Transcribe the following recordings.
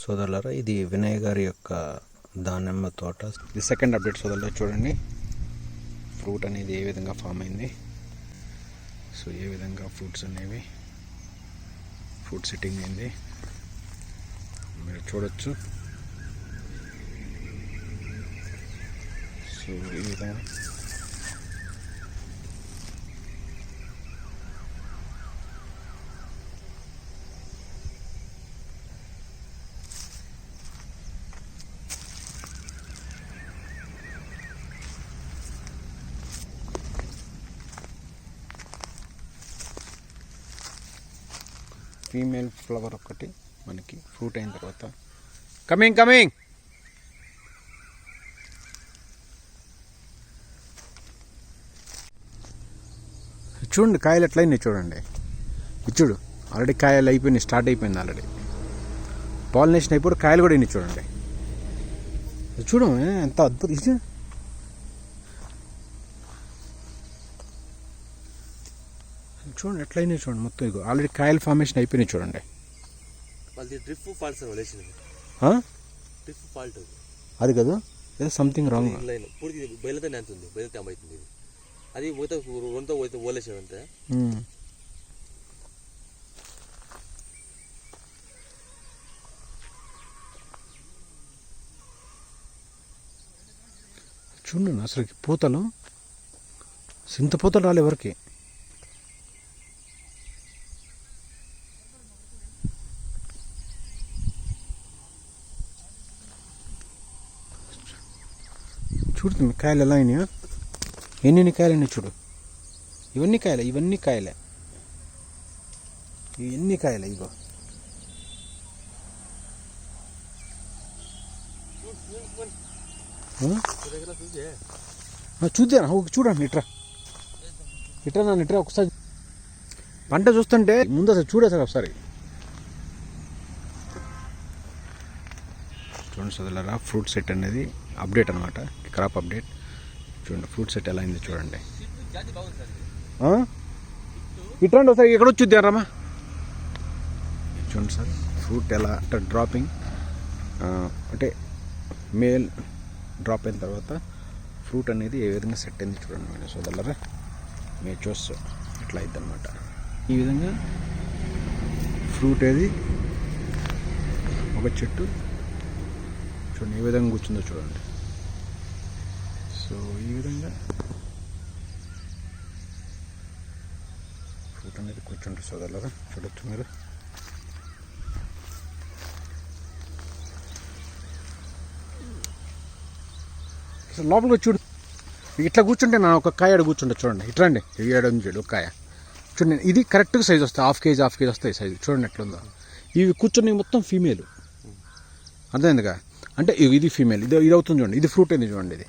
సోదరులారా ఇది వినయ్ గారి యొక్క దానిమ్మ తోట. ఇది సెకండ్ అప్డేట్ సోదరులారా చూడండి. ఫ్రూట్ అనేది ఏ విధంగా ఫామ్ అయింది. సో ఏ విధంగా ఫ్రూట్స్ అనేవి ఫ్రూట్ సిట్టింగ్ అయింది. మీరు చూడొచ్చు. సో ఈ విధంగా ఫీమేల్ ఫ్లవర్ ఒకటి మనకి ఫ్రూట్ అయిన తర్వాత. కమింగ్ కమింగ్ చూడండి కాయలు ఎట్లయినాయి చూడండి. ఇది చూడు ఆల్రెడీ కాయలు అయిపోయినాయి స్టార్ట్ అయిపోయింది ఆల్రెడీ పాలినేషన్ అయిపోయి కాయలు కూడా అయినాయి చూడండి. చూడు ఎంత అద్భుతం. ఇది చూడండి ఎట్లయినాయి చూడండి మొత్తం ఇగో. ఆల్రెడీ కాయలు ఫార్మేషన్ అయిపోయినాయి చూడండి. Drip fault? డ్రిప్ ఫాల్ట్ అది. కదా? ఏదో సంథింగ్ రాంగ్ బయలుతో నేంతుంది బయలుతో అవుతుంది ఇది. అది పోతే రొంతో పోతే ఓలేసాడంటే చూడండి అసలు పూతలు సింత పూతలు రాలే ఎవరికి? చూడుతుంది కాయలు ఎలా అయినాయో. ఎన్ని కాయలు చూడు. ఇవన్నీ కాయలే ఇవన్నీ కాయలే. ఇవన్నీ కాయలే ఇగో. ఆ? ఒక చూడండి ఇట్రా. ఇట్రా నన్ను ఇట్రా ఒకసారి. పంట చూస్తుంటే ముందు అసలు చూడేసారు ఒకసారి. చూడండి సోదరులారా ఫ్రూట్ సెట్ అనేది. అప్డేట్ అనమాట క్రాప్ అప్డేట్. చూడండి ఫ్రూట్ సెట్ ఎలా అయింది చూడండి? ఇట్రండి ఒకసారి ఎక్కడ వచ్చి రమ్మా చూడండి సార్ ఫ్రూట్ ఎలా అంటే డ్రాపింగ్ అంటే మేల్ డ్రాప్ అయిన తర్వాత ఫ్రూట్ అనేది ఏ విధంగా సెట్ అయింది చూడండి మీరు సోదరులరా. మీరు చూస్తూ ఇట్లా అయింది అనమాట ఈ విధంగా ఫ్రూట్ ఏది? ఒక చెట్టు. చూడండి ఏ విధంగా కూర్చుందో చూడండి. సో ఈ విధంగా ఫ్రూట్ అనేది కూర్చుంటారు సోదరులారా చూడొచ్చు మీరు. లోపలికి వచ్చి చూడు. ఇట్లా కూర్చుంటే నా ఒక కాయ ఆడ కూర్చుంటే చూడండి. ఇట్లా అండి ఏడు చూడు కాయ. చూడండి ఇది కరెక్ట్గా సైజ్ వస్తాయి. హాఫ్ కేజీ హాఫ్ కేజీ వస్తాయి సైజు చూడండి ఎట్లుందో. ఇవి కూర్చుని మొత్తం ఫీమేల్ అర్థమైందిగా? అంటే ఇవి- ఇది ఫీమేల్ ఇది ఇది అవుతుంది చూడండి. ఇది ఫ్రూట్ అయింది చూడండి ఇది.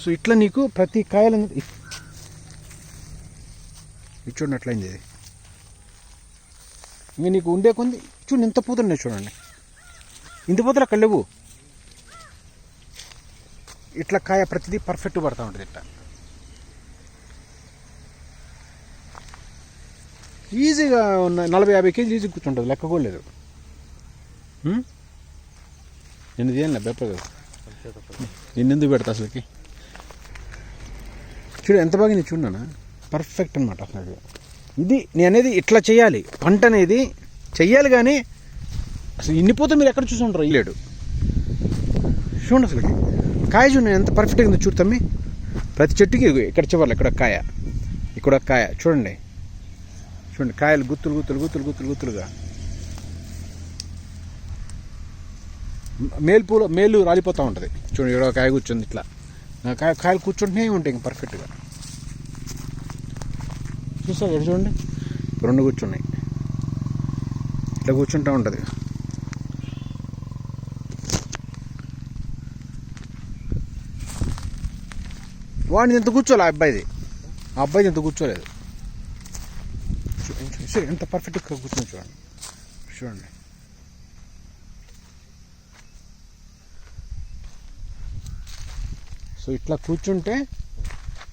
సో ఇట్లా నీకు ప్రతి కాయలు ఇది చూడండి అట్లయింది ఇది ఇంకా నీకు ఉండే కొంది చూడండి ఎంత పూతున్నాయి చూడండి. ఇంత పూతలు అక్కడ లేవు. ఇట్లా కాయ ప్రతిదీ పర్ఫెక్ట్ పడతా ఉంటుంది ఇట్లా. ఈజీగా ఉన్న నలభై యాభై కేజీలు ఈజీ కూర్చుంటుంది లెక్క కూడా లేదు. నేను ఇది ఏం బెప్పర్ ఎందుకు పెడతా అసలుకి? చూడు ఎంత బాగా నేను చూడనా? పర్ఫెక్ట్ అనమాట అసలు. ఇది నేను అనేది ఇట్లా చేయాలి పంట అనేది చెయ్యాలి కానీ అసలు ఇన్ని పోతే మీరు ఎక్కడ చూసి ఉంటారు ఇల్లేడు చూడండి అసలు. కాయ చూడండి ఎంత పర్ఫెక్ట్గా ఉందో చూడు ప్రతి చెట్టుకి ఇక్కడ చివర్లు ఇక్కడ కాయ. ఇక్కడ కాయ. చూడండి. చూడండి కాయలు గుత్తులు గుత్తులు గుత్తులు గుత్తులు గుత్తులుగా. మేలు పూల మేలు రాలిపోతూ ఉంటుంది. చూడండి ఇక్కడ ఒక కాయ కూర్చుంది ఇట్లా. కాయలు కూర్చుంటూనే ఉంటాయి ఇంక పర్ఫెక్ట్గా చూస్తారు ఇక్కడ చూడండి. రెండు కూర్చున్నాయి. ఇట్లా కూర్చుంటూ ఉంటుంది. వాడిని ఎంత కూర్చోలే ఆ అబ్బాయిది. ఆ అబ్బాయిది ఎంత కూర్చోలేదు. ఎంత పర్ఫెక్ట్గా కూర్చొని చూడండి. చూడండి. సో ఇట్లా కూర్చుంటే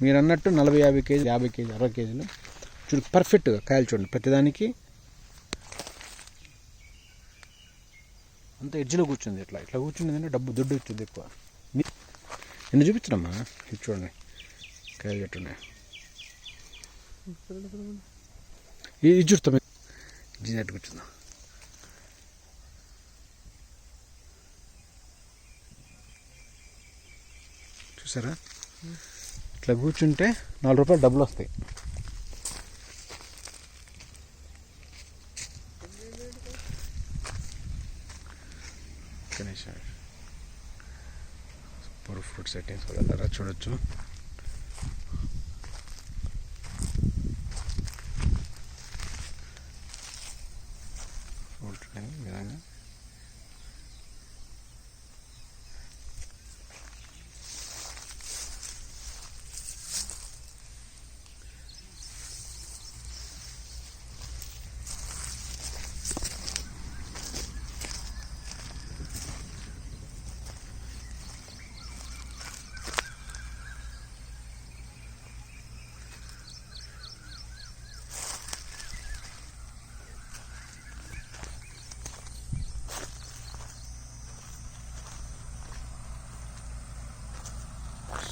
మీరు అన్నట్టు నలభై యాభై కేజీ యాభై కేజీ అరవై కేజీలు. చూడు పర్ఫెక్ట్గా కాయలు చూడండి. ప్రతిదానికి అంత ఎడ్జ్లో కూర్చుంది ఇట్లా. ఇట్లా కూర్చుంది డబ్బు దుడ్డు వచ్చింది ఎక్కువ. నిన్ను చూపించడమ్మా ఇది చూడండి. కాయలు చెట్టున్నాయి ఇది చూస్తాం జీనట్టు కూర్చుందా. చూసారా ఇట్లా కూర్చుంటే నాలుగు రూపాయలు డబ్బులు వస్తాయి. గణేష్ సూపర్ ఫ్రూట్ సెట్టింగ్స్ వెళ్ళారా చూడొచ్చు.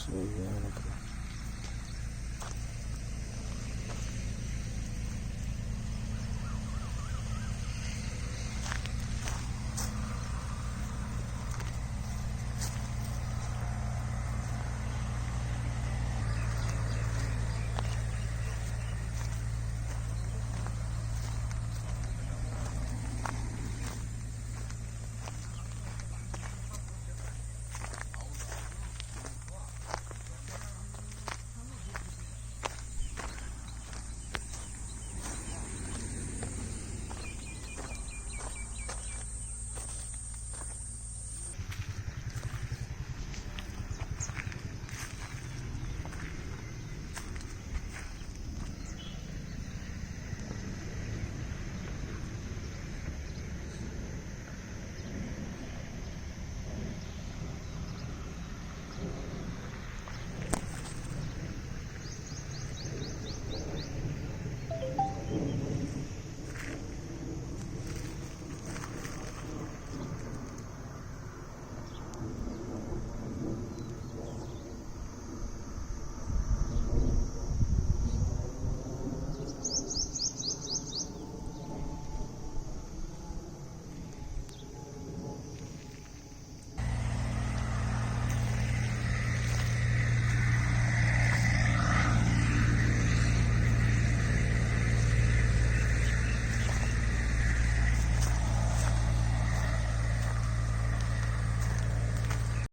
So Ayan.